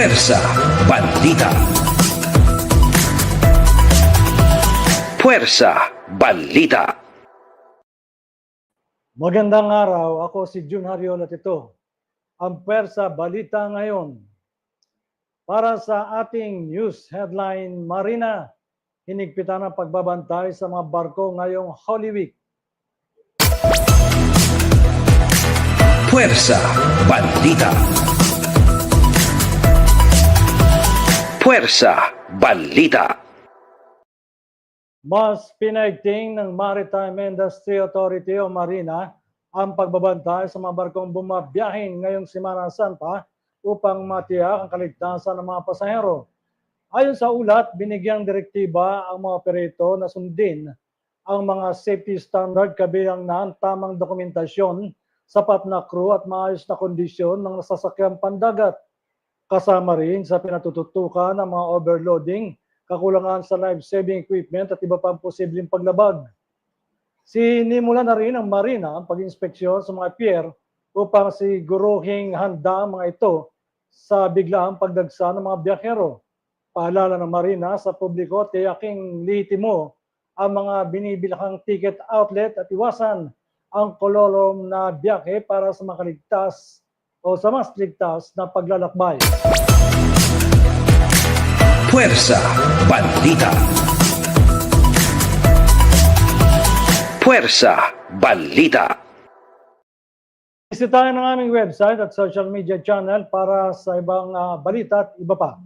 Puwersa Bandita. Puwersa Balita Magandang araw, ako si Jun Hariola at ito, ang Pwersa Balita ngayon. Para sa ating news headline, Marina, hinigpitan ang pagbabantay sa mga barko ngayong Holy Week. Puwersa Bandita Puwersa Balita Mas pinaigting ng Maritime Industry Authority o Marina ang pagbabantay sa mga barkong bumabiyahin ngayong Semana Santa upang matiyak ang kaligtasan ng mga pasahero. Ayon sa ulat, binigyang direktiba ang mga operator na sundin ang mga safety standard kabilang na ang tamang dokumentasyon, sapat na crew at maayos na kondisyon ng nasasakyang pandagat. Kasama rin sa pinatututukan ng mga overloading, kakulangan sa life-saving equipment at iba pang posibleng paglabag. Sinimula na rin ang Marina ang pag-inspeksyon sa mga pier upang siguruhing handa ang mga ito sa biglaang pagdagsa ng mga biyahero. Paalala ng Marina sa publiko, tiyaking lihitimo ang mga binibilakang ticket outlet at iwasan ang kololom na biyahe para sa makaligtas o sa mas ligtas na paglalakbay. Puwersa Bandita Puwersa Balita Bisitahin ang aming website at social media channel para sa ibang ah, balita at iba pa.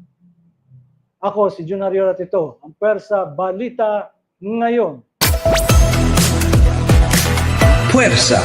Ako si Junario at ito, ang Pwersa Balita ngayon. Puwersa